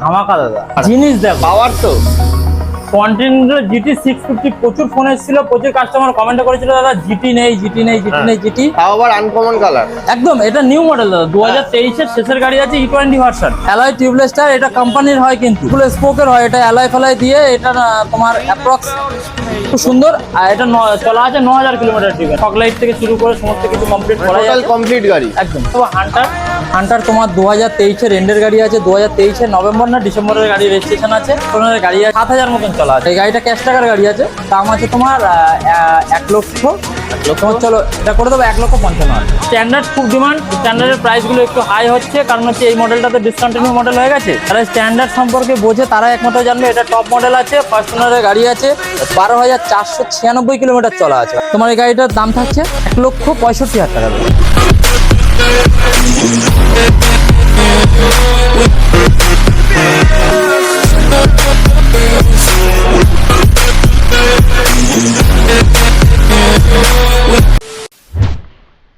ধামাকা দাদা। জিনিস দেখ। পাওয়ার তো। কন্টিনেন্টাল জিটি সিক্স ফিফটি প্রচুর ফোন এসেছিল প্রচুর কাস্টমার কমেন্ট করেছিল দাদা জিটি নেই জিটি নেই জিটি হ্যাঁ। নেই জিটি তাও আবার আনকমন কালার একদম এটা নিউ মডেল দাদা। দু হাজার তেইশের শেষের গাড়ি আছে ই টোয়েন্টি ভার্সন অ্যালয় টিউবলেসটার এটা কোম্পানির হয় কিন্তু। ফুল স্পোকের হয় এটা অ্যালয় ফেলায় দিয়ে এটা তোমার অ্যাপ্রক্স খুব সুন্দর। আর এটা চলা আছে ন হাজার কিলোমিটার ট্রিপে লাইট থেকে শুরু করে সমস্ত কিছু কমপ্লিট করা যায় কমপ্লিট গাড়ি। একদম। তো হান্টার হান্টার তোমার দু হাজার তেইশের এন্ডের গাড়ি আছে দু হাজার তেইশের নভেম্বর না ডিসেম্বরের গাড়ি রেজিস্ট্রেশন আছে। গাড়ি আছে সাত হাজার মতন চলা আছে। এই গাড়িটা ক্যাশ টাকার গাড়ি আছে। দাম আছে তোমার এক লক্ষ। তোমার চলো এটা করে দেবো এক লক্ষ পঞ্চান্ন স্ট্যান্ডার্ড খুব ডিমান্ড স্ট্যান্ডার্ডের প্রাইসগুলো একটু হাই হচ্ছে কারণ হচ্ছে এই মডেলটাতে ডিসকন্টিনিউ মডেল হয়ে গেছে। তারা স্ট্যান্ডার্ড সম্পর্কে বোঝে তারা একমাত্র জানবে এটা টপ মডেল আছে ফার্স্টনারের গাড়ি আছে বারো হাজার চারশো ছিয়ানব্বই কিলোমিটার চলা আছে। তোমার এই গাড়িটার দাম থাকছে এক লক্ষ পঁয়ষট্টি হাজার টাকা।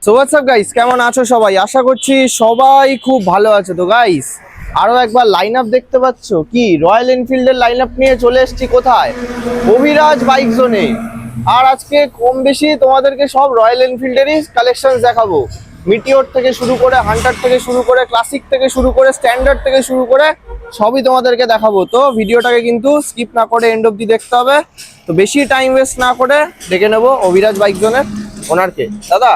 সো হোয়াটসঅ্যাপ গাইস কেমন আছো সবাই? আশা করছি সবাই খুব ভালো আছে। তো গাইস আরও একবার লাইন আপ দেখতে পাচ্ছ? কি? রয়্যাল এনফিল্ডের লাইন আপ নিয়ে চলে এসছি কোথায়? অভিরাজ বাইক জোনে আর আজকে কম বেশি তোমাদেরকে সব রয়্যাল এনফিল্ডেরই কালেকশন দেখাবো। মিটিওর থেকে শুরু করে হান্টার থেকে শুরু করে ক্লাসিক থেকে শুরু করে স্ট্যান্ডার্ড থেকে শুরু করে সবই তোমাদেরকে দেখাবো। তো ভিডিওটাকে কিন্তু স্কিপ না করে এন্ড অব্দি দেখতে হবে। তো বেশি টাইম ওয়েস্ট না করে ডেকে নেব অভিরাজ বাইকজনের ওনারকে দাদা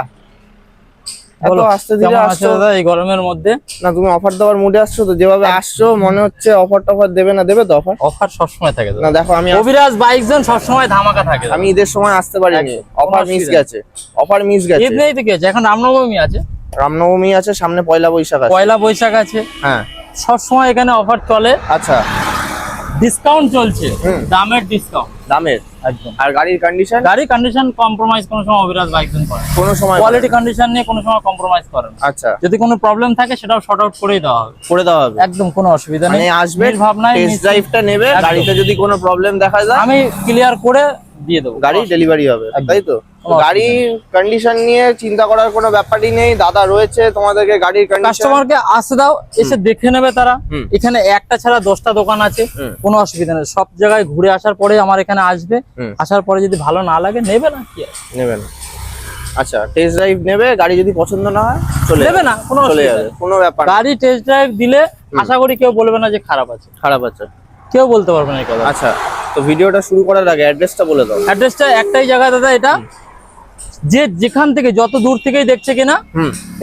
বলো, আস্তে ধীরে আসছো? দাদা এই গরমের মধ্যে? না তুমি অফার দেওয়ার মুডে আসছো তো যেভাবে আসছো মনে হচ্ছে অফার টফার দেবে না দেবে তো অফার অফার সবসময় থাকে না দেখো আমি অভিরাজ বাইক জন সবসময় ধামাকা থাকে আমি ঈদের সময় আসতে পারিনি। অফার মিস গেছে। অফার মিস গেছে। ঈদ নেই তো কি আছে? এখন রামনবমী আছে। রামনবমী আছে সামনে পয়লা বৈশাখ আছে। পয়লা বৈশাখ আছে। হ্যাঁ। সবসময় এখানে অফার চলে। আচ্ছা। ডিসকাউন্ট চলছে। দামের ডিসকাউন্ট দামের? একদম। আর গাড়ির কন্ডিশন গাড়ি কন্ডিশন কম্প্রোমাইজ কোনো সময় অভিরাজ বাইক জন করে কোনো সময় কোয়ালিটি কন্ডিশন নিয়ে কোনো সময় কম্প্রোমাইজ করেন আচ্ছা। যদি কোনো প্রবলেম থাকে সেটাও শর্ট আউট করেই দেওয়া হবে। করে দেওয়া হবে। একদম কোনো অসুবিধা নেই। মানে আসবে ভাবনায় টেস্ট ড্রাইভটা নেবে গাড়িতে যদি কোনো প্রবলেম দেখা যায় আমি ক্লিয়ার করে দিয়ে দেবো। গাড়ি ডেলিভারি হবে তাই তো? গাড়ির কন্ডিশন নিয়ে চিন্তা করার কোনো ব্যাপারই নেই। দাদা রয়েছে তোমাদেরকে গাড়ির কন্ডিশন কাস্টমারকে আসতে দাও এসে দেখে নেবে তারা। এখানে একটা ছাড়া দশটা দোকান আছে কোনো অসুবিধা নেই। সব জায়গায় ঘুরে আসার পরে আমার এখানে আসবে। আসার পরে যদি ভালো না লাগে নেবে না কি আছে? নেবেন আচ্ছা টেস্ট ড্রাইভ নেবে গাড়ি যদি পছন্দ না হয় চলে নেবে না কোনো চলে অসুবিধা যাবে কোনো ব্যাপার না। গাড়ি টেস্ট ড্রাইভ দিলে আশা করি কেউ বলবে না যে খারাপ আছে। খারাপ আছে। কেউ বলতে পারবে না এই কথা। আচ্ছা তো ভিডিওটা শুরু করার আগে অ্যাড্রেসটা বলে দাও। অ্যাড্রেসটা একটাই জায়গা দাদা এটা যে যেখান থেকে যত দূর থেকেই দেখছে কিনা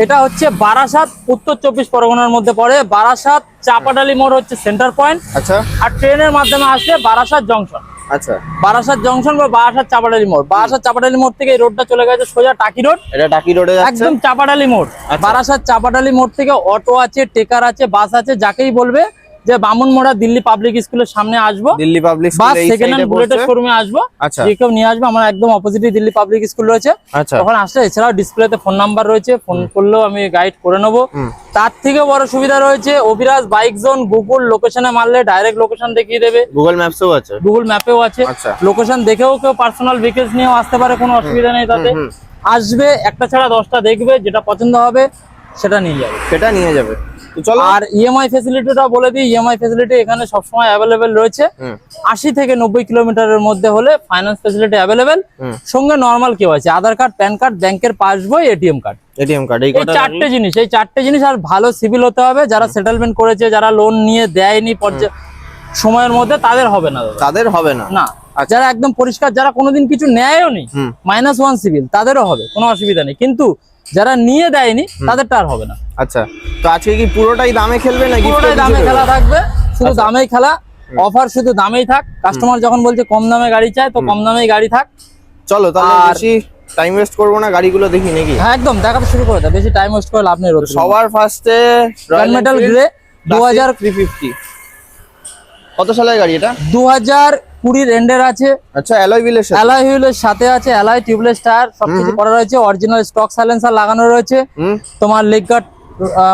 এটা হচ্ছে বারাসাত উত্তর চব্বিশ পরগনার মধ্যে পড়ে। বারাসাত চাপাডালি মোড় হচ্ছে সেন্টার পয়েন্ট আচ্ছা। আর ট্রেনের মাধ্যমে আসলে বারাসাত জংশন আচ্ছা। বারাসাত জংশন বা বারাসাত চাপাডালি মোড়। বারাসাত চাপাডালি মোড় থেকে এই রোডটা চলে গেছে সোজা টাকি রোড এটা টাকি রোডে একদম চাপাডালি মোড়। আচ্ছা। বারাসাত চাপাডালি মোড় থেকে অটো আছে টেকার আছে বাস আছে যাকেই বলবে যে বামুনমোড়া দিল্লি পাবলিক স্কুলের সামনে আসব। দিল্লি পাবলিক বা স্কুল এই সেকেন্ড হ্যান্ড বুলেটের শোরুমে আসব। আচ্ছা। যে কেউ নিয়ে আসবে আমার একদম অপোজিটে দিল্লি পাবলিক স্কুল রয়েছে। আচ্ছা। তখন আসলে এছাড়াও ডিসপ্লেতে ফোন নাম্বার রয়েছে ফোন করলেও আমি গাইড করে নেব। তার থেকে বড় সুবিধা রয়েছে অভিরাজ বাইক জোন গুগল লোকেশনে মারলে ডাইরেক্ট লোকেশন দেখিয়ে দেবে। গুগল ম্যাপসও আছে। গুগল ম্যাপেও আছে। আচ্ছা। লোকেশন দেখেও কেউ পার্সোনাল ভেহিকেলস নিয়েও আসতে পারে কোনো অসুবিধা নেই তাতে। আসবে একটা ছাড়া দশটা দেখবে যেটা পছন্দ হবে সেটা নিয়ে যাবে। সেটা নিয়ে যাবে। আর E ইএমআই ফেসিলিটিটা বলে দিই ইএমআই ফেসিলিটি এখানে সবসময় অ্যাভেলেবেল রয়েছে। আশি থেকে নব্বই কিলোমিটারের মধ্যে হলে ফাইন্যান্স ফেসিলিটি অ্যাভেলেবেল সঙ্গে নর্মাল কেউ আছে আধার কার্ড প্যান কার্ড ব্যাংকের পাসবই এটিএম কার্ড এটিএম কার্ড এই চারটে জিনিস এই চারটে জিনিস আর ভালো সিভিল হতে হবে। যারা সেটেলমেন্ট করেছে যারা লোন নিয়ে দেয়নি পর্যা- সময়ের মধ্যে তাদের হবে না তাদের হবে না। না। আচ্ছা। যারা একদম পরিষ্কার যারা কোনোদিন কিছু নেয়ও নি মাইনাস ওয়ান সিভিল তাদেরও হবে কোনো অসুবিধা নেই। কিন্তু যারা নিয়ে দেয়নি তাদেরটা আর হবে না। আচ্ছা। তো আজকে কি পুরোটাই দামে খেলবে নাকি পুরোটাই দামে খেলা থাকবে শুধু দামেই খেলা অফার শুধু দামেই থাক। কাস্টমার যখন বলছে কম দামে গাড়ি চায় তো কম দামেই গাড়ি থাক। চলো তাহলে বেশি টাইম ওয়েস্ট করব না গাড়িগুলো দেখি নাকি? হ্যাঁ একদম দেখাতে শুরু করে দাও বেশি টাইম ওয়েস্ট করে লাভ নেই সবার ফার্স্টে মেটাল গ্রে দু হাজার থ্রি ফিফটি কত সালের গাড়ি এটা? দু হাজার কুড়ির এন্ডের আছে। আচ্ছা অ্যালয় সাথে? অ্যালয় হুইলের সাথে আছে অ্যালয় টিউবলেস টায়ার সবকিছু করা রয়েছে অরিজিনাল স্টক সাইলেন্সার লাগানো রয়েছে। তোমার লেগ গার্ড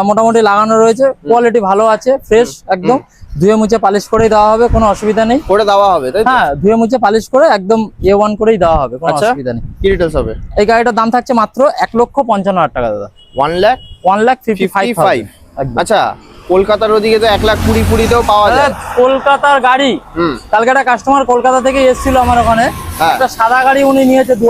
মোটামুটি লাগানো রয়েছে। কোয়ালিটি ভালো আছে ফ্রেশ একদম। ধুয়ে মুছে পালিশ করেই দেওয়া হবে কোনো অসুবিধা নেই। করে দেওয়া হবে তাই তো? হ্যাঁ ধুয়ে মুছে পালিশ করে একদম এ ওয়ান করেই দেওয়া হবে কোনো আচ্ছা। অসুবিধা নেই। কি ডিটেলস হবে? এই গাড়িটার দাম থাকছে মাত্র এক লক্ষ পঞ্চান্ন হাজার টাকা দাদা। One lakh one lakh fifty five 55 একদম। আচ্ছা কলকাতার ওদিকে তো এক লাখ কুড়ি কুড়িতেও পাওয়া যায়। কলকাতার গাড়ি কালকে একটা কাস্টমার কলকাতা থেকে এসেছিল আমার ওখানে। হ্যাঁ। একটা সাদা গাড়ি উনি নিয়েছে দু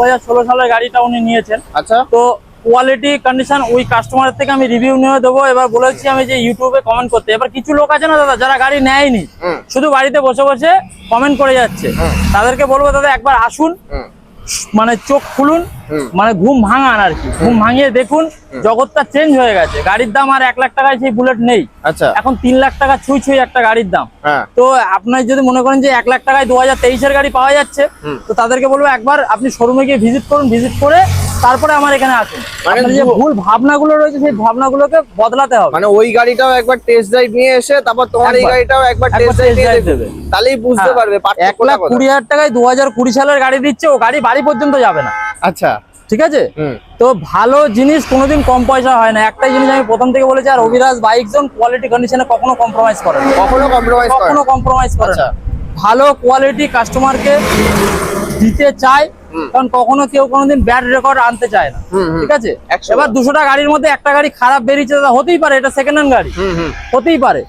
সালের গাড়িটা উনি নিয়েছেন। আচ্ছা। তো কোয়ালিটি কন্ডিশন ওই কাস্টমারের থেকে আমি রিভিউ নিয়ে দেবো। এবার বলেছি আমি যে ইউটিউবে কমেন্ট করতে। এবার কিছু লোক আছে না দাদা যারা গাড়ি নেয়নি? শুধু বাড়িতে বসে বসে কমেন্ট করে যাচ্ছে। তাদেরকে বলব দাদা একবার আসুন। মানে চোখ খুলুন মানে ঘুম ভাঙান আর কি। ঘুম ভাঙিয়ে দেখুন জগৎটা চেঞ্জ হয়ে গেছে। গাড়ির দাম আর এক লাখ টাকায় সেই বুলেট নেই। আচ্ছা। এখন তিন লাখ টাকা ছুঁই ছুঁই একটা গাড়ির দাম। হ্যাঁ। তো আপনার যদি মনে করেন যে এক লাখ টাকায় দু হাজার তেইশের গাড়ি পাওয়া যাচ্ছে তো তাদেরকে বলব একবার আপনি শোরুমে গিয়ে ভিজিট করুন ভিজিট করে তারপরে আমার এখানে আসুন মানে যে ভুল ভাবনাগুলো রয়েছে সেই ভাবনাগুলোকে বদলাতে হবে মানে ওই গাড়িটাও একবার টেস্ট ড্রাইভ নিয়ে এসে তারপর তোমার এই গাড়িটাও একবার টেস্ট ড্রাইভ নিয়ে দেবে। তাহলেই বুঝতে হ্যাঁ। পারবে এক লাখ। কুড়ি হাজার টাকায় দু হাজার কুড়ি সালের গাড়ি দিচ্ছে ও গাড়ি বাড়ি পর্যন্ত যাবে না আচ্ছা ঠিক আছে তো ভালো জিনিস কোনোদিন কম পয়সা হয় না একটাই জিনিস আমি প্রথম থেকে বলেছি আর অভিরাজ বাইক জোন কোয়ালিটি কন্ডিশনে কখনো কম্প্রোমাইজ করে না কখনো কম্প্রোমাইজ করে কখনো না। কম্প্রোমাইজ করে আচ্ছা। না ভালো কোয়ালিটি কাস্টমারকে দিতে চায়। কারণ কখনো কেউ কোনোদিন ব্যাড রেকর্ড আনতে চায় না। ঠিক আছে? এবার বার। দুশোটা গাড়ির মধ্যে একটা গাড়ি খারাপ বেরিয়েছে হতেই পারে এটা সেকেন্ড হ্যান্ড গাড়ি। হতেই পারে।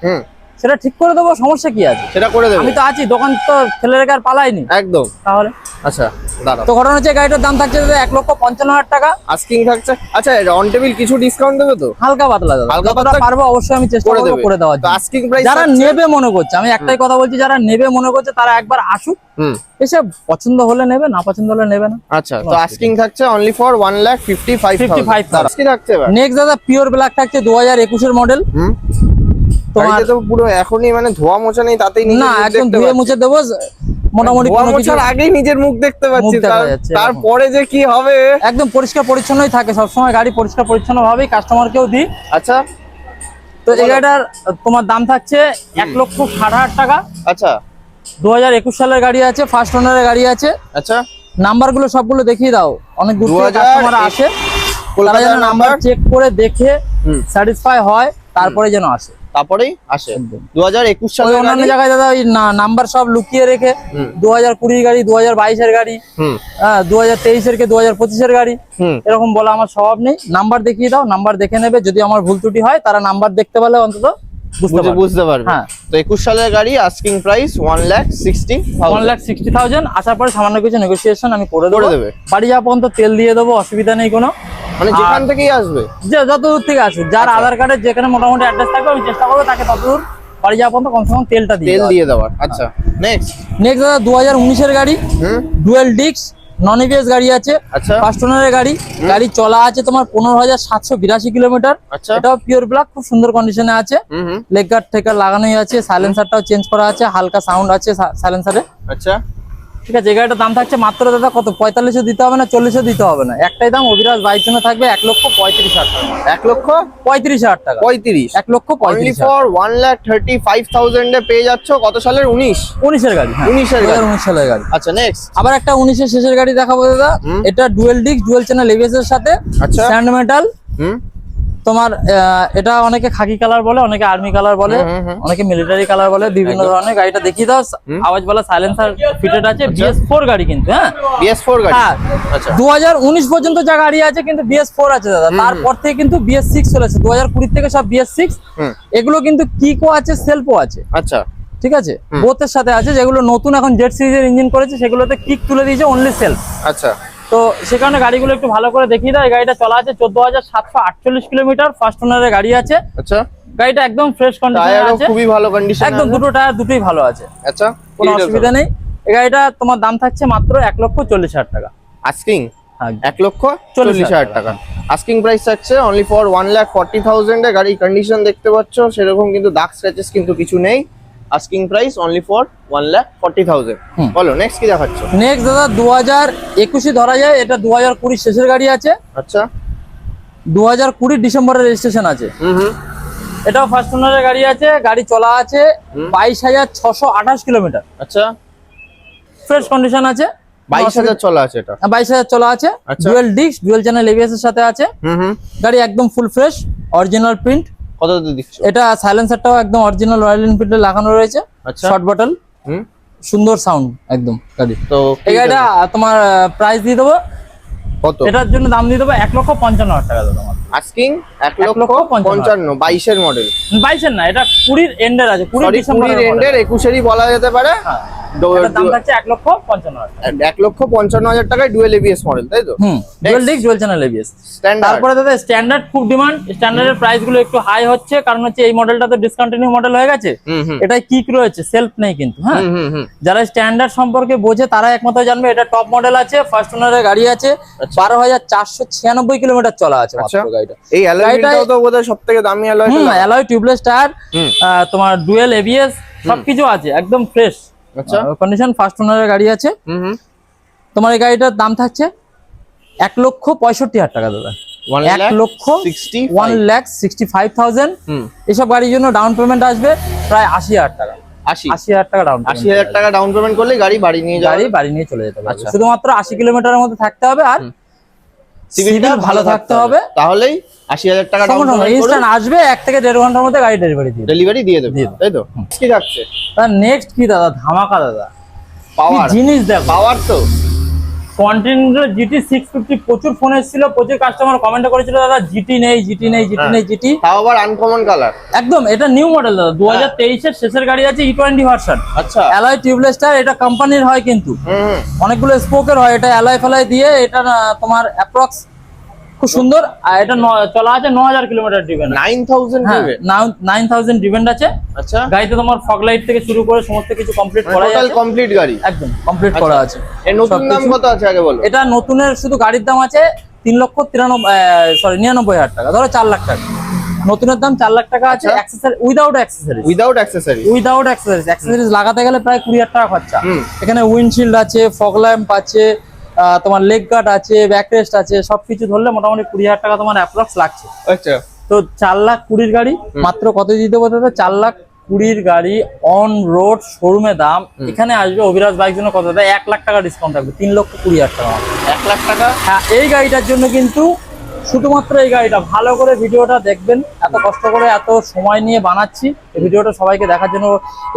সেটা ঠিক করে দেবো সমস্যা কি আছে? সেটা করে দেবো। আমি তো আছি দোকান তো ফেলে রেখে আর পালাইনি একদম। তাহলে? আচ্ছা দাঁড়াও। তো ঘটনা হচ্ছে গাড়িটার দাম থাকছে এক লক্ষ পঞ্চান্ন হাজার টাকা। আস্কিং থাকছে। আচ্ছা অন টেবিল কিছু ডিসকাউন্ট দেবে তো? হালকা পাতলা দাদা হালকা পাতলা পারব অবশ্যই আমি চেষ্টা করে করব করে দেওয়ার জন্য। আস্কিং প্রাইস যারা নেবে মনে করছে আমি একটাই কথা বলছি যারা নেবে মনে করছে তারা একবার আসুক। হুম। এসে পছন্দ হলে নেবে না পছন্দ হলে নেবে না। আচ্ছা তো আস্কিং থাকছে only for one lakh fifty five 55,000 asking থাকছে নেক্সট দাদা পিওর ব্ল্যাক থাকছে দু হাজার একুশের মডেল তোমার তো পুরো এখনই মানে ধোয়া মোছা নেই তাতেই না একদম ধুয়ে মুছে দেবো মোটামুটি ধোয়া কোনো কিছু আগেই নিজের মুখ দেখতে পাচ্ছি তারপরে যে কি হবে? একদম পরিষ্কার পরিচ্ছন্নই থাকে সবসময় গাড়ি পরিষ্কার পরিচ্ছন্ন ভাবেই কাস্টমারকেও দিই। আচ্ছা। তো এই গাড়িটার তোমার দাম থাকছে এক লক্ষ ষাট হাজার টাকা। আচ্ছা। দু হাজার একুশ সালের গাড়ি আছে ফার্স্ট ওনারের গাড়ি আছে। আচ্ছা। নাম্বারগুলো সবগুলো দেখিয়ে দাও অনেক দূর থেকে 2000 কাস্টমার আসে। তারা যেন নাম্বার চেক করে দেখে স্যাটিসফাই হয় তারপরে যেন আসে। তারপরেই আসে। দু হাজার একুশ সালের অন্যান্য জায়গায় দাদা ওই নাম্বার সব লুকিয়ে রেখে দু হাজার কুড়ির গাড়ি দু হাজার বাইশের গাড়ি হ্যাঁ দু হাজার তেইশের কে দু হাজার পঁচিশের গাড়ি এরকম বলা আমার স্বভাব নেই। নাম্বার দেখিয়ে দাও নাম্বার দেখে নেবে। যদি আমার ভুল ত্রুটি হয় তারা নাম্বার দেখতে পারলে অন্তত বুঝতে পারবে। বুঝতে পারবে। তো একুশ সালের গাড়ি asking price one lakh sixty one lakh sixty thousand আসার পরে সামান্য কিছু নেগোসিয়েশন আমি করে দেবে। বাড়ি যাওয়া পর্যন্ত তেল দিয়ে দেবো অসুবিধা নেই কোনো। মানে যেখান থেকেই আসবে? যে যত দূর থেকে আসুক যার আচ্ছা। আধার কার্ডের যেখানে মোটামুটি অ্যাড্রেস থাকবে আমি চেষ্টা করব তাকে তত দূর বাড়ি যাওয়া পর্যন্ত কমসে কম তেলটা দিয়ে তেল দিয়ে দেওয়ার। আচ্ছা নেক্সট নেক্সট দাদা দু হাজার উনিশের গাড়ি ডুয়েল ডিক্স নন এবিএস গাড়ি আছে আচ্ছা। ফার্স্ট ওনারের গাড়ি। গাড়ি চলা আছে তোমার পনেরো হাজার সাতশো বিরাশি কিলোমিটার। আচ্ছা। এটাও পিওর ব্ল্যাক খুব সুন্দর কন্ডিশনে আছে। লেগ গার্ড টেকার লাগানোই আছে সাইলেন্সারটাও চেঞ্জ করা আছে হালকা সাউন্ড আছে সাইলেন্সারে আচ্ছা। ঠিক আছে এই গাড়িটার দাম থাকছে মাত্র দাদা কত? পঁয়তাল্লিশও দিতে হবে না চল্লিশও দিতে হবে না। একটাই দাম অভিরাজ বাইক জন্য থাকবে এক লক্ষ পঁয়ত্রিশ হাজার টাকা। এক লক্ষ পঁয়ত্রিশ হাজার টাকা। পঁয়ত্রিশ। এক লক্ষ পঁয়ত্রিশ for one lakh thirty five থাউজেন্ডে পেয়ে যাচ্ছ কত সালের? উনিশ। উনিশের গাড়ি হ্যাঁ। 19 এর গাড়ি। উনিশ সালের গাড়ি। আচ্ছা নেক্সট আবার একটা উনিশের শেষের গাড়ি দেখাবো দাদা। এটা dual disc dual channel ABS এর সাথে আচ্ছা। স্যান্ড মেটাল হুম। তোমার এটা অনেকে খাকি কালার বলে অনেকে আর্মি কালার বলে। অনেকে মিলিটারি কালার বলে বিভিন্ন ধরনের গাড়িটা দেখিয়ে দাও। আওয়াজ বলা সাইলেন্সার ফিটেড আছে বিএস ফোর গাড়ি কিন্তু হ্যাঁ? বিএস ফোর গাড়ি? হ্যাঁ। আচ্ছা। দু হাজার উনিশ পর্যন্ত যা গাড়ি আছে কিন্তু বিএস ফোর আছে দাদা। তারপর থেকে কিন্তু বিএস সিক্স চলেছে দু হাজার কুড়ি থেকে সব বিএস সিক্স এগুলো কিন্তু কিকও আছে সেলফও আছে। আচ্ছা। ঠিক আছে? বোথের সাথে আছে যেগুলো নতুন এখন জেড সিরিজের ইঞ্জিন করেছে সেগুলোতে কিক তুলে দিয়েছে অনলি সেলফ আচ্ছা। তো সে কারণে গাড়িগুলো একটু ভালো করে দেখিয়ে দাও এই গাড়িটা চলা আছে চোদ্দ হাজার সাতশো আটচল্লিশ কিলোমিটার। ফার্স্ট ওনারের গাড়ি আছে। আচ্ছা। গাড়িটা একদম ফ্রেশ কন্ডিশনে আছে। খুবই ভালো কন্ডিশন একদম দুটো টায়ার দুটোই ভালো আছে। আচ্ছা কোনো অসুবিধা নেই। এই গাড়িটা তোমার দাম থাকছে মাত্র এক লক্ষ চল্লিশ হাজার টাকা। আস্কিং হ্যাঁ, এক লক্ষ চল্লিশ হাজার টাকা। আস্কিং প্রাইস থাকছে only for one lakh forty থাউজেন্ডে গাড়ির কন্ডিশন দেখতে পাচ্ছ সেরকম কিন্তু দাগ স্ক্র্যাচেস কিন্তু কিছু নেই। Asking price only for one lakh forty thousand বলো নেক্সট কি দেখাচ্ছ? নেক্সট দাদা দু হাজার একুশে ধরা যায় এটা দু হাজার কুড়ি শেষের গাড়ি আছে। আচ্ছা। দু হাজার কুড়ি ডিসেম্বরের রেজিস্ট্রেশন আছে। এটাও ফার্স্ট ওনারের গাড়ি আছে গাড়ি চলা আছে বাইশ হাজার ছশো আঠাশ কিলোমিটার। আচ্ছা। ফ্রেশ কন্ডিশন আছে। বাইশ হাজার চলা আছে এটা? বাইশ হাজার চলা আছে। Dual disc dual channel ABS এর সাথে আছে। গাড়ি একদম ফুল ফ্রেশ অরিজিনাল প্রিন্ট কত দিচ্ছ? এটা সাইলেন্সারটাও একদম অরিজিনাল রয়্যাল এনফিল্ডে লাগানো রয়েছে। আচ্ছা। শর্ট বটল হুম। সুন্দর সাউন্ড একদম গাড়ি তো এই গাড়িটা তোমার প্রাইস দিয়ে দেবো। কত? এটার জন্য দাম দিয়ে দেবো এক লক্ষ পঞ্চান্ন হাজার টাকা দেবো আস্কিং এক লক্ষ পঞ্চান্ন। বাইশের মডেল বাইশের না এটা কুড়ির এন্ডের আছে কুড়ির এন্ডের একুশেরই বলা যেতে পারে। দাম থাকছে এক লক্ষ পঞ্চান্ন হাজার এক লক্ষ পঞ্চান্ন হাজার টাকায় ডুয়েল এবিএস মডেল তাই তো? Dual disc dual channel ABS তারপরে দাদা স্ট্যান্ডার্ড খুব ডিমান্ড স্ট্যান্ডার্ডের প্রাইসগুলো একটু হাই হচ্ছে কারণ হচ্ছে এই মডেলটা তো ডিসকন্টিনিউ মডেল হয়ে গেছে। এটাই কিক রয়েছে সেলফ নেই কিন্তু হ্যাঁ? যারা স্ট্যান্ডার্ড সম্পর্কে বোঝে তারা একমাত্র জানবে এটা টপ মডেল আছে ফার্স্ট ওনারের গাড়ি আছে। বারো হাজার চারশো ছিয়ানব্বই কিলোমিটার চলা আছে আচ্ছা। গাড়িটা। এই অ্যালয় তো বোধহয় সব থেকে দামি অ্যালয় অ্যালয় টিউবলেস টায়ার তোমার ডুয়েল এবিএস সবকিছু আছে একদম ফ্রেশ আচ্ছা। কন্ডিশন ফার্স্ট ওনারের গাড়ি আছে। তোমার এই গাড়িটার দাম থাকছে এক লক্ষ পঁয়ষট্টি হাজার টাকা দাদা। এক লক্ষ 65 one lakh sixty five thousand এসব গাড়ির জন্য ডাউন পেমেন্ট আসবে প্রায় আশি হাজার টাকা। আশি। আশি হাজার টাকা ডাউন আশি হাজার টাকা ডাউন পেমেন্ট করলে গাড়ি বাড়ি নিয়ে গাড়ি বাড়ি নিয়ে চলে যেতে পারবে। আচ্ছা। শুধুমাত্র আশি কিলোমিটারের মধ্যে থাকতে হবে আর সিভিল ভালো থাকতে হবে। তাহলেই আশি হাজার টাকা ডাউন পেমেন্ট ইনস্ট্যান্ট আসবে এক থেকে দেড় ঘণ্টার মধ্যে গাড়ি ডেলিভারি দিয়ে ডেলিভারি দিয়ে দেবে। তাই তো? কি থাকছে তার নেক্সট কি দাদা? ধামাকা দাদা। পাওয়ার জিনিস দেখ। পাওয়ার তো। কন্টিনিউ জিটি সিক্স ফিফটি প্রচুর ফোন এসেছিল প্রচুর কাস্টমার কমেন্ট করেছিল দাদা জিটি নেই জিটি নেই জিটি হ্যাঁ। নেই জিটি তাও আবার আনকমন কালার একদম এটা নিউ মডেল দাদা দু হাজার তেইশের শেষের গাড়ি আছে ই টোয়েন্টি ভার্সন আচ্ছা। অ্যালয় টিউবলেস টায়ার এটা কোম্পানির হয় কিন্তু। অনেকগুলো স্পোকের হয় এটা অ্যালয় ফেলায় দিয়ে এটা তোমার অ্যাপ্রক্স খুব সুন্দর আর এটা চলা আছে ন হাজার kilometre driven nine thousand nine thousand driven আছে। আচ্ছা। গাড়িতে তোমার ফগ লাইট থেকে শুরু করে সমস্ত কিছু কমপ্লিট করা টোটাল আছে। কমপ্লিট গাড়ি? একদম কমপ্লিট করা আছে। এর নতুন দাম কত আছে আগে বলো? এটা নতুনের শুধু গাড়ির দাম আছে তিন লক্ষ তিরানব্বই সরি নিরানব্বই হাজার টাকা। ধরো চার লাখ টাকা। নতুনের দাম চার লাখ টাকা আছে আচ্ছা। Accessory without accessories without accessory without accessories accessories লাগাতে গেলে প্রায় কুড়ি হাজার টাকা খরচা। এখানে উইন্ডশিল্ড আছে ফগ ল্যাম্প আছে তোমার লেগ গার্ড আছে ব্যাক রেস্ট আছে সবকিছু ধরলে মোটামুটি কুড়ি হাজার টাকা তোমার অ্যাপ্রক্স লাগছে। আচ্ছা। তো চার লাখ কুড়ির গাড়ি মাত্র কত দিতে বলতে চার লাখ কুড়ির গাড়ি অন রোড শোরুমে দাম। এখানে আসবে অভিরাজ বাইক জন্য কত দেয় এক লাখ টাকা ডিসকাউন্ট থাকবে তিন লক্ষ কুড়ি হাজার টাকা। এক লাখ টাকা? হ্যাঁ এই গাড়িটার জন্য কিন্তু শুধুমাত্র এই গাড়িটা ভালো করে ভিডিওটা দেখবেন। এত কষ্ট করে এত সময় নিয়ে বানাচ্ছি। এই ভিডিওটা সবাইকে দেখার জন্য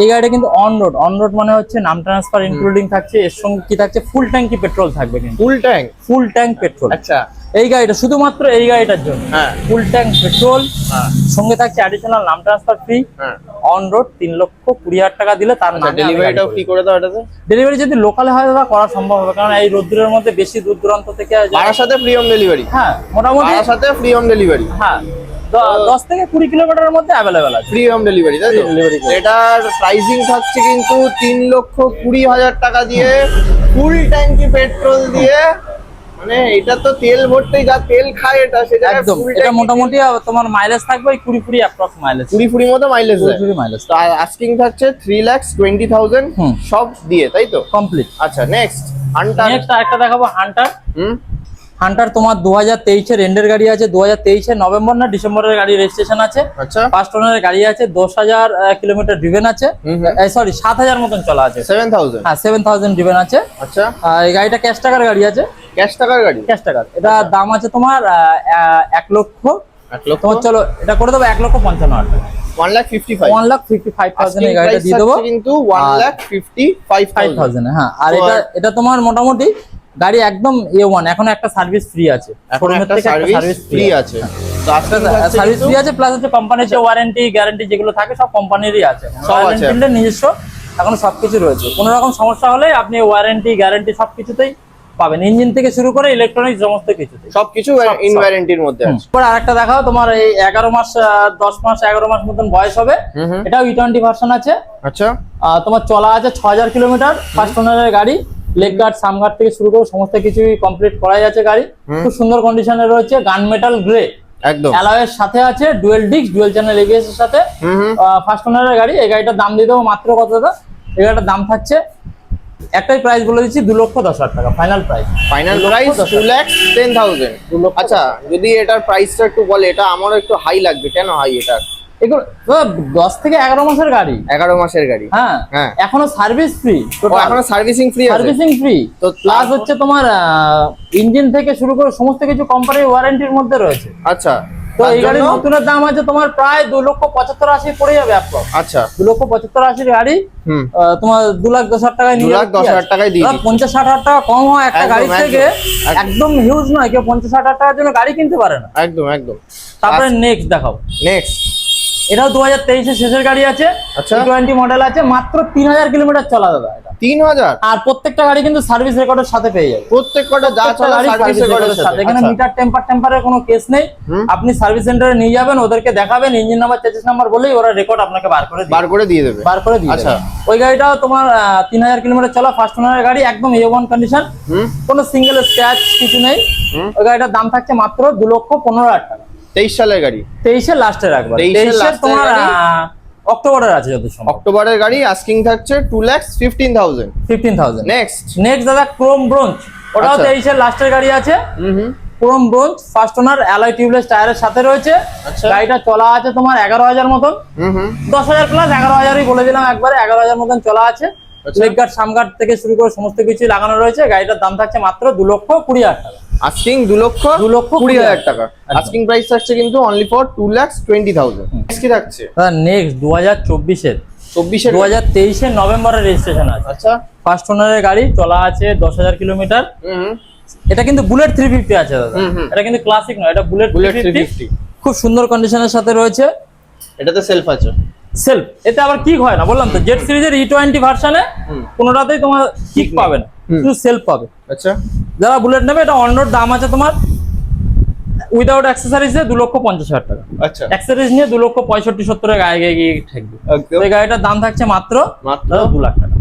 এই গাড়িটা কিন্তু অন রোড অন রোড মানে হচ্ছে নাম ট্রান্সফার ইনক্লুডিং থাকছে এর সঙ্গে কি থাকছে? ফুল ট্যাঙ্কি পেট্রোল থাকবে কিন্তু। Full tank full tank petrol আচ্ছা। এই গাড়িটা শুধুমাত্র এই গাড়িটার জন্য। হ্যাঁ। ফুল ট্যাঙ্ক পেট্রোল হ্যাঁ। সঙ্গে থাকছে অ্যাডিশনাল নাম ট্রান্সফার ফ্রি হ্যাঁ। অন রোড তিন লক্ষ কুড়ি হাজার টাকা দিলে তার নামে ডেলিভারিটাও ফ্রি করে। দাও এটাতে? ডেলিভারি যদি লোকালে হয় দাদা করা সম্ভব হবে। কারণ এই রোদ্দুরের মধ্যে বেশি দূর দূরান্ত থেকে ভাড়ার সাথে ফ্রি হোম ডেলিভারি হ্যাঁ মোটামুটি ভাড়ার সাথে ফ্রি হোম ডেলিভারি হ্যাঁ দশ থেকে কুড়ি কিলোমিটারের মধ্যে অ্যাভেলেবেল আছে। ফ্রি হোম ডেলিভারি তাই তো। এটার প্রাইসিং থাকছে কিন্তু তিন লক্ষ কুড়ি হাজার টাকা দিয়ে ফুল ট্যাঙ্কি পেট্রোল দিয়ে মানে এটা তো তেল ভরতেই যা তেল খায় এটা সেটা একদম এটা মোটামুটি তোমার মাইলেজ থাকবে ওই কুড়ি কুড়ি অ্যাপ্রক্স মাইলেজ কুড়ি ফুড়ি মতো মাইলেজ কুড়ি মাইলেজ তো আস্কিং থাকছে থ্রি ল্যাক্স টোয়েন্টি থাউজেন্ড সব দিয়ে তাই তো? কমপ্লিট আচ্ছা নেক্সট হান্টার নেক্সট আরেকটা দেখাবো হান্টার হুম। হান্টার তোমার দু হাজার তেইশের এন্ডের গাড়ি আছে দু হাজার তেইশের নভেম্বর না ডিসেম্বরের গাড়ি রেজিস্ট্রেশন আছে। আচ্ছা। ফার্স্ট ওনারের গাড়ি আছে দশ হাজার কিলোমিটার ড্রিভেন আছে। সরি সাত হাজার মতন চলা আছে। সেভেন থাউজেন্ড হ্যাঁ সেভেন থাউজেন্ড ড্রিভেন আছে। আচ্ছা। এই গাড়িটা ক্যাশ টাকার গাড়ি আছে। ক্যাশ টাকার গাড়ি? ক্যাশ টাকার। এটা দাম আছে তোমার এক লক্ষ। এক লক্ষ? চলো এটা করে দেবো এক লক্ষ পঞ্চান্ন হাজার টাকা। One lakh fifty five one lakh fifty five thousand এই গাড়িটা দিয়ে দেবো। কিন্তু one lakh fifty five five thousand হ্যাঁ। আর এটা এটা তোমার মোটামুটি গাড়ি একদম এ ওয়ান এখন একটা সার্ভিস ফ্রি আছে। সার্ভিস ফ্রি আছে। সার্ভিস ফ্রি আছে প্লাস হচ্ছে কোম্পানির যে ওয়ারেন্টি গ্যারান্টি যেগুলো থাকে সব কোম্পানিরই আছে। সব রয়্যাল নিজস্ব এখন সবকিছু রয়েছে। কোনো রকম সমস্যা হলে আপনি ওয়ারেন্টি গ্যারান্টি সবকিছুতেই পাবেন। ইঞ্জিন থেকে শুরু করে ইলেকট্রনিক সমস্ত কিছুতে সবকিছু ওয়ারেন্টির মধ্যে আছে। এরপর আরেকটা দেখাও তোমার এই এগারো মাস আহ, দশ মাস এগারো মাস মতন বয়স হবে। এটাও ই টোয়েন্টি ভার্সন আছে। আচ্ছা। তোমার চলা আছে ছ হাজার কিলোমিটার ফার্স্ট ওনারের গাড়ি। লেগ গার্ড সামগার্ড থেকে শুরু করে সমস্ত কিছুই কমপ্লিট করা যাচ্ছে গাড়ি। খুব সুন্দর কন্ডিশনে রয়েছে গান মেটাল গ্রে একদম। অ্যালয়ের সাথে আছে dual disc dual channel ABS এর সাথে। ফার্স্ট ওনারের গাড়ি এই গাড়িটার দাম দিয়ে দেবো মাত্র কত দাদা? এই গাড়িটার দাম থাকছে একটাই প্রাইস বলে দিচ্ছি দু লক্ষ দশ হাজার টাকা ফাইনাল প্রাইস ফাইনাল দু প্রাইস দশ টু ল্যাক্স টেন থাউজেন্ড আচ্ছা যদি এটার প্রাইসটা একটু বলে এটা আমারও একটু হাই লাগবে কেন হাই এটা এগুলো দশ থেকে এগারো মাসের গাড়ি। এগারো মাসের গাড়ি। হ্যাঁ হ্যাঁ। এখনও সার্ভিস ফ্রি এখনও সার্ভিসিং ফ্রি সার্ভিসিং ফ্রি তো প্লাস হচ্ছে তোমার ইঞ্জিন থেকে শুরু করে সমস্ত কিছু কোম্পানির ওয়ারেন্টির মধ্যে রয়েছে। আচ্ছা। তো এই গাড়ির নতুনের দাম আছে তোমার প্রায় দু লক্ষ পঁচাত্তর আশি পড়ে যাবে আচ্ছা। দু লক্ষ পঁচাত্তর আশির গাড়ি তোমার দু লাখ দশ হাজার টাকায় দু লাখ দশ হাজার টাকায় দিয়ে পঞ্চাশ ষাট হাজার টাকা কম হয় একটা গাড়ি থেকে একদম। হিউজ নয়। কেউ পঞ্চাশ ষাট হাজার টাকার জন্য গাড়ি কিনতে পারে না। একদম একদম। তারপরে নেক্সট দেখাবো। নেক্সট এটাও দু হাজার তেইশের শেষের গাড়ি আছে আচ্ছা। টোয়েন্টি মডেল আছে মাত্র তিন হাজার কিলোমিটার চলা দাদা তিন হাজার? আর প্রত্যেকটা গাড়ি কিন্তু সার্ভিস রেকর্ডের সাথে পেয়ে যাবে। প্রত্যেক কটা যা প্রত্যেকটা চলা সার্ভিস রেকর্ডের সাথে। এখানে আচ্ছা। মিটার টেম্পার টেম্পারের কোনো কেস নেই। আপনি সার্ভিস সেন্টারে নিয়ে যাবেন ওদেরকে দেখাবেন ইঞ্জিন নাম্বার চেসিস নাম্বার বলেই ওরা রেকর্ড আপনাকে বার করে বার করে দিয়ে দেবে। বার করে দিয়ে আচ্ছা। ওই গাড়িটাও তোমার তিন হাজার কিলোমিটার চলা ফার্স্ট ওনারের গাড়ি একদম এ ওয়ান কন্ডিশন কোনো সিঙ্গেল স্ক্র্যাচ কিছু নেই। ওই গাড়িটার দাম থাকছে মাত্র দু লক্ষ পনেরো হাজার টাকা। তেইশ সালের গাড়ি। তেইশের লাস্টের একবার। 23 এর তেইশের তোমার অক্টোবরের আছে যত সম্ভব। অক্টোবরের গাড়ি আস্কিং থাকছে two lakhs fifteen thousand fifteen thousand next next দাদা ক্রোম ব্রোঞ্জ ওটাও আচ্ছা। তেইশের লাস্টের গাড়ি আছে। Chrome bronze first owner alloy tubeless টায়ারের সাথে রয়েছে। আচ্ছা। গাড়িটা চলা আছে তোমার এগারো হাজার মতন। দশ হাজার প্লাস এগারো হাজারই বলে দিলাম একবারে এগারো হাজার মতন চলা আছে। লেগ গার্ড সামগার্ড থেকে শুরু করে সমস্ত কিছু লাগানো রয়েছে। গাড়িটার দাম থাকছে মাত্র দু লক্ষ কুড়ি হাজার টাকা। আস্কিং দু লক্ষ দু লক্ষ কুড়ি হাজার টাকা। আস্কিং প্রাইস থাকছে কিন্তু only for two lakhs twenty thousand কি থাকছে? নেক্সট দু হাজার চব্বিশের। চব্বিশের। দু হাজার তেইশের নভেম্বরের রেজিস্ট্রেশন আছে। আচ্ছা। ফার্স্ট ওনারের গাড়ি চলা আছে দশ হাজার কিলোমিটার। এটা কিন্তু বুলেট থ্রি ফিফটি আছে দাদা। এটা কিন্তু ক্লাসিক নয় এটা বুলেট বুলেট থ্রি ফিফটি খুব সুন্দর কন্ডিশনের সাথে রয়েছে। এটাতে সেলফ আছে। সেলফ এতে আবার কিক হয় না বললাম তো জেড সিরিজের ই টোয়েন্টি ভার্সানে। কোনোটাতেই তোমার কিক। পাবে না। শুধু সেলফ পাবে। আচ্ছা। যারা বুলেট নেবে? এটা অন্যর দাম আছে তোমার উইদাউট অ্যাক্সেসরিজে দু লক্ষ পঞ্চাশ হাজার টাকা। আচ্ছা। অ্যাক্সেসরিজ নিয়ে দু লক্ষ পঁয়ষট্টি সত্তর গায়ে গিয়ে গিয়ে থাকবে এই গাড়িটার দাম থাকছে মাত্র মাত্র দু লাখ টাকা।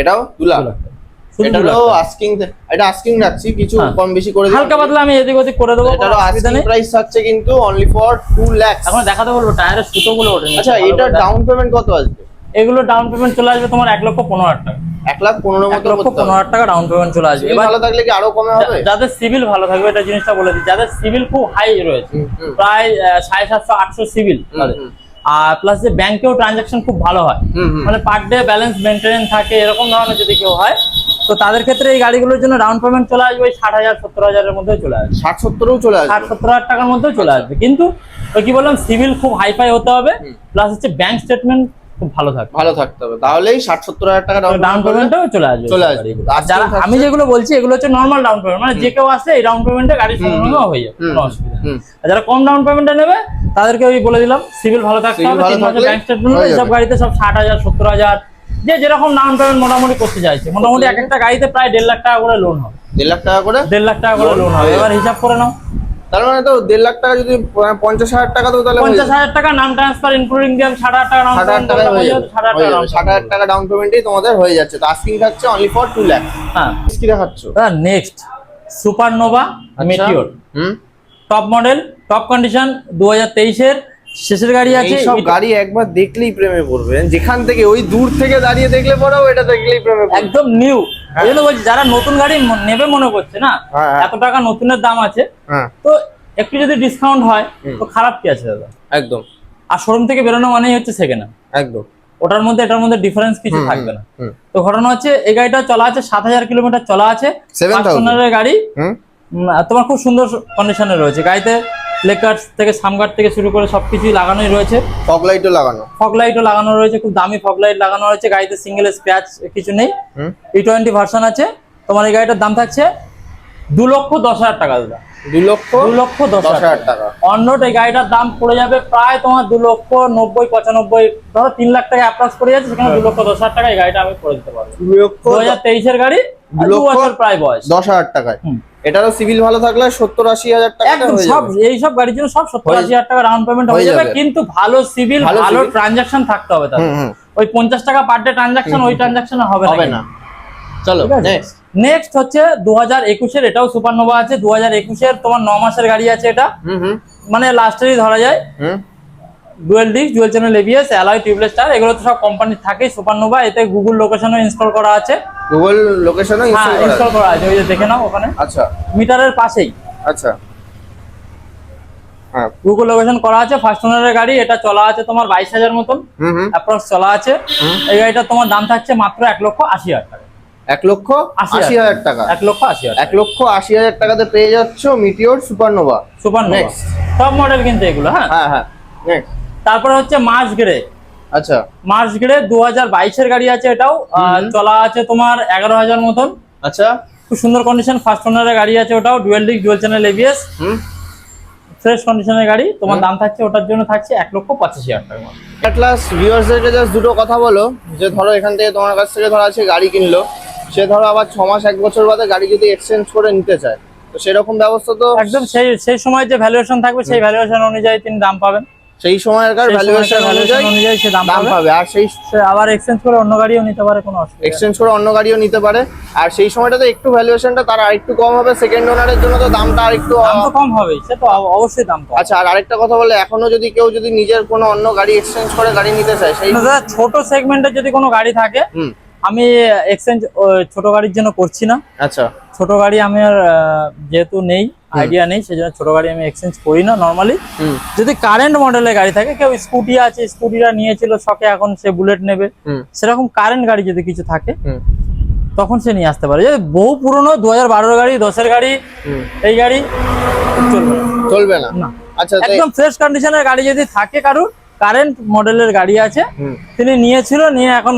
এটাও? দু লাখ? টাকা। এটা লাখ। আস্কিং এটা আস্কিং রাখছি কিছু হ্যাঁ। কম বেশি করে হালকা পাতলা আমি এদিক ওদিক করে দেবো কোনো এটারও আস্কিং প্রাইস কিন্তু অনলি ফর ল্যাক্স এখন দেখাতে বলব টায়ারের সুতোগুলো ওঠে আচ্ছা এটার ডাউন পেমেন্ট কত আসবে? এগুলো ডাউন পেমেন্ট চলে আসবে তোমার এক লক্ষ পনেরো হাজার টাকা। এক লাখ পনেরো মতো লক্ষ পনেরো হাজার টাকা ডাউন পেমেন্ট চলে আসবে। ভালো থাকলে কি আরও কমে হবে? যাদের সিভিল ভালো থাকবে এটা জিনিসটা বলে দিই যাদের সিভিল খুব হাই রয়েছে। প্রায় সাড়ে সাতশো আটশো সিভিল আর প্লাস যে ব্যাংকেও ট্রানজাকশন খুব ভালো হয়। মানে পার ডে ব্যালেন্স মেনটেন থাকে এরকম ধরনের যদি কেউ হয় তো তাদের ক্ষেত্রে এই গাড়িগুলোর জন্য ডাউন পেমেন্ট চলে আসবে ওই ষাট হাজার সত্তর হাজারের মধ্যে চলে আসবে। ষাট সত্তরও চলে ষাট আসবে সত্তর হাজার টাকার মধ্যেও চলে আসবে। কিন্তু ওই কি বললাম সিভিল খুব হাইফাই হতে হবে প্লাস হচ্ছে ব্যাংক স্টেটমেন্ট খুব ভালো থাকবে। ভালো থাকতে হবে। তাহলেই ষাট সত্তর হাজার টাকা ডাউন পেমেন্টও চলে আসবে। চলে আসবে। আর যারা আমি যেগুলো বলছি এগুলো হচ্ছে নর্মাল ডাউন পেমেন্ট মানে যে কেউ আসলে এই ডাউন পেমেন্টে গাড়ি সম্পূর্ণ হয়ে যাবে কোনো অসুবিধা আর যারা কম ডাউন পেমেন্টে নেবে তাদেরকে ওই বলে দিলাম সিভিল ভালো থাকতে হবে তিন মাসের ব্যাংক স্টেটমেন্ট সব গাড়িতে সব ষাট হাজার সত্তর হাজার যে যেরকম ডাউন পেমেন্ট মোটামুটি করতে চাইছে। মোটামুটি এক একটা গাড়িতে প্রায় দেড় লাখ টাকা করে লোন হবে। দেড় লাখ টাকা করে? দেড় লাখ টাকা করে লোন হবে। এবার হিসাব করে নাও। তার মানে তো দেড় লাখ টাকা যদি পঞ্চাশ হাজার টাকা তো তাহলে পঞ্চাশ হাজার টাকা নাম ট্রান্সফার ইনক্লুডিং দিয়ে ষাট হাজার টাকা ষাট হাজার টাকা হয়ে যাবে ষাট হাজার টাকা ডাউন পেমেন্টেই তোমাদের হয়ে যাচ্ছে। তো আস্কিং থাকছে অনলি ফর টু ল্যাখ হ্যাঁ। কি দেখাচ্ছ? Next Supernova. মেটিওর হুম? টপ মডেল টপ কন্ডিশন দু হাজার তেইশের শেষের গাড়ি আছে? সব গাড়ি একবার দেখলেই প্রেমে পড়বে যেখান থেকে ওই দূর থেকে দাঁড়িয়ে দেখলে পরেও এটা দেখলেই প্রেমে একদম নিউ এই জন্য বলছি যারা নতুন গাড়ি নেবে মনে করছে না হ্যাঁ, হ্যাঁ। এত টাকা নতুনের দাম আছে। হ্যাঁ। তো একটু যদি ডিসকাউন্ট হয় তো খারাপ কি আছে দাদা? একদম। আর শোরুম থেকে বেরোনো মানেই হচ্ছে সেকেন্ড একদম। ওটার মধ্যে এটার মধ্যে ডিফারেন্স কিছু থাকবে না। তো ঘটনা হচ্ছে এই গাড়িটা চলা আছে সাত হাজার কিলোমিটার চলা আছে। 7,000 পার্সোনালের গাড়ি। তোমার খুব সুন্দর কন্ডিশনে রয়েছে। গাড়িতে লেকার্স থেকে সামগার্ড থেকে শুরু করে সবকিছুই লাগানোই রয়েছে। ফগ লাইটও লাগানো। ফগ লাইটও লাগানো রয়েছে খুব দামি ফগ লাইট লাগানো রয়েছে গাড়িতে সিঙ্গেল স্ক্র্যাচ কিছু নেই। ই টোয়েন্টি ভার্সন আছে তোমার এই গাড়িটার দাম থাকছে দু লক্ষ দশ হাজার টাকা দাদা। দু লক্ষ দু লক্ষ দশ হাজার টাকা। এই গাড়িটার দাম পড়ে যাবে প্রায় তোমার দু লক্ষ নব্বই পঁচানব্বই ধরো তিন লাখ টাকা অ্যাপ্রাস পড়ে যাচ্ছে সেখানে দু লক্ষ দশ হাজার টাকা এই গাড়িটা আমি করে দিতে পারব। দু হাজার তেইশের গাড়ি দু দু বছর প্রায় বয়স। দশ হাজার টাকায়। এটারও সিভিল ভালো থাকলে সত্তর আশি হাজার টাকা একদম সব এই সব গাড়ির জন্য সব সত্তর আশি হাজার টাকা ডাউন পেমেন্ট হয়ে যাবে। কিন্তু ভালো সিভিল ভালো ট্রানজাকশন থাকতে হবে হুম ওই পঞ্চাশ টাকা পার ডে ট্রানজাকশন ওই ট্রানজাকশন হবে হবে না। চলো নেক্সট হচ্ছে দু হাজার একুশের এটাও সুপারনোভা আছে। দু হাজার একুশের তোমার ন মাসের গাড়ি আছে এটা। মানে লাস্টেরই ধরা যায়। Dual disc dual channel ABS alloy tubeless star এগুলো তো সব কোম্পানির থাকেই সুপারনোভা এতে গুগল লোকেশনও ইনস্টল করা আছে। গুগল লোকেশনও হ্যাঁ ইনস্টল করা আছে ওই যে দেখে নাও ওখানে। আচ্ছা। মিটারের পাশেই। আচ্ছা। হ্যাঁ। গুগল লোকেশন করা আছে ফার্স্ট ওনারের গাড়ি এটা চলা আছে তোমার বাইশ হাজার মতন। অ্যাপ্রক্স চলা আছে। এই গাড়িটা তোমার দাম থাকছে মাত্র এক লক্ষ আশি হাজার টাকা। এক লক্ষ আশি হাজার টাকা। এক লক্ষ আশি হাজার এক লক্ষ আশি হাজার টাকাতে পেয়ে যাচ্ছ মিটিওর সুপারনোভা সুপার Next. সব মডেল কিন্তু এগুলো হ্যাঁ। হ্যাঁ হ্যাঁ। নেক্সট তারপরে হচ্ছে মার্চ গ্রে আচ্ছা। মার্চ গ্রে দু হাজার বাইশের গাড়ি আছে এটাও। চলা আছে তোমার এগারো হাজার মতন। আচ্ছা। খুব সুন্দর কন্ডিশন ফার্স্ট ওনারের গাড়ি আছে ওটাও dual disc dual channel ABS হুম। ফ্রেশ কন্ডিশনের গাড়ি তোমার দাম থাকছে ওটার জন্য থাকছে এক লক্ষ পঁচাশি হাজার টাকা। ক্লাস ভিউয়ার্সদেরকে জাস্ট দুটো কথা বলো যে ধরো এখান থেকে তোমার কাছ থেকে ধরো আছে গাড়ি কিনলো সে ধরো আবার ছ মাস এক বছর বাদে গাড়ি যদি এক্সচেঞ্জ করে নিতে চায় তো সেরকম ব্যবস্থা তো একদম সেই সেই সময় যে ভ্যালুয়েশন থাকবে সেই ভ্যালুয়েশন অনুযায়ী তিনি দাম পাবেন। সেই সময়কার ভ্যালুয়েশন অনুযায়ী সে দাম পাবে। আর সেই আবার এক্সচেঞ্জ করে অন্য গাড়িও নিতে পারে কোনো অসুবিধা। এক্সচেঞ্জ করে অন্য গাড়িও নিতে পারে। আর সেই সময়টাতে একটু ভ্যালুয়েশনটা তার আরেকটু কম হবে। সেকেন্ড ওনারের জন্য তো দামটা আরেকটু দাম তো কম হবে সে তো অবশ্যই দাম কম। আচ্ছা আর আরেকটা কথা বলে এখনও যদি কেউ যদি নিজের কোনো অন্য গাড়ি এক্সচেঞ্জ করে গাড়ি নিতে চায় সেই ছোট সেগমেন্টে যদি কোনো গাড়ি থাকে হুম। আমি এক্সচেঞ্জ ছোট গাড়ির জন্য করছি না। আচ্ছা। ছোট গাড়ি আমি আর যেহেতু নেই আইডিয়া নেই সেই জন্য ছোট গাড়ি আমি এক্সচেঞ্জ করি না নর্মালি যদি কারেন্ট মডেলের গাড়ি থাকে কেউ স্কুটি আছে স্কুটিটা নিয়েছিল শখে এখন সে বুলেট নেবে। সেরকম কারেন্ট গাড়ি যদি কিছু থাকে তখন সে নিয়ে আসতে পারে। যে বহু পুরনো দু হাজার বারোর গাড়ি দশের গাড়ি এই গাড়ি চলবে না। চলবে না। না। আচ্ছা একদম ফ্রেশ কন্ডিশনের গাড়ি যদি থাকে কারুর কারেন্ট মডেলের গাড়ি আছে তিনি নিয়েছিল নিয়ে এখন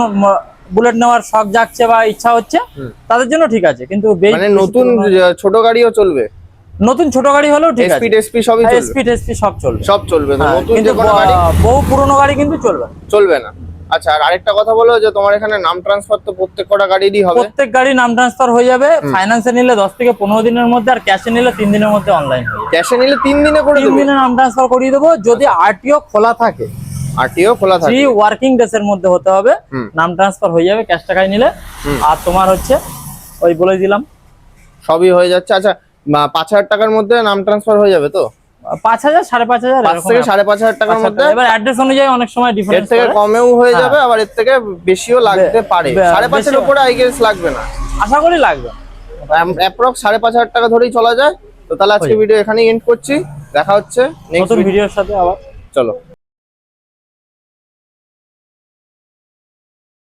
বুলেট নেওয়ার শখ যাচ্ছে বা ইচ্ছা হচ্ছে তাদের জন্য ঠিক আছে কিন্তু মানে নতুন ছোট গাড়িও চলবে? নতুন ছোট গাড়ি হলেও ঠিক আছে। এসপি সবই চলবে? এসপি সব চলবে। সব চলবে হ্যাঁ, কিন্তু বহু পুরনো গাড়ি কিন্তু চলবে চলবে না। আচ্ছা আর আরেকটা কথা বলো যে তোমার এখানে নাম ট্রান্সফার তো প্রত্যেক কটা গাড়িরই হবে। প্রত্যেক গাড়ি নাম ট্রান্সফার হয়ে যাবে। ফাইন্যান্সে নিলে দশ থেকে পনেরো দিনের মধ্যে আর ক্যাশে নিলে তিন দিনের মধ্যে অনলাইন হয়ে যাবে। ক্যাশে নিলে তিন দিনে করে দেবে? দিনে নাম ট্রান্সফার করিয়ে দেবো। যদি আরটিও খোলা থাকে আরটিও খোলা থাকে ওয়ার্কিং ডেজ এর মধ্যে হতে হবে। নাম ট্রান্সফার হয়ে যাবে ক্যাশ টাকায় নিলে। আর তোমার হচ্ছে ওই বলে দিলাম। সবই হয়ে যাচ্ছে। আচ্ছা পাঁচ হাজার টাকার মধ্যে নাম ট্রান্সফার হয়ে যাবে তো? পাঁচ হাজার সাড়ে পাঁচ হাজার পাঁচ থেকে সাড়ে পাঁচ হাজার টাকার মধ্যে? এবার অ্যাড্রেস অনুযায়ী অনেক সময় ডিফারেন্স থেকে কমেও হয়ে হ্যাঁ। যাবে আবার এর থেকে বেশিও লাগতে পারে। সাড়ে পাঁচের উপরে আই গেস লাগবে না। আশা করি লাগবে। অ্যাপ্রক্স সাড়ে পাঁচ হাজার টাকা ধরেই চলা যায়। তো তাহলে আজকে ভিডিও এখানেই এন্ড করছি। দেখা হচ্ছে। নেক্সট ভিডিওর সাথে আবার। চলো।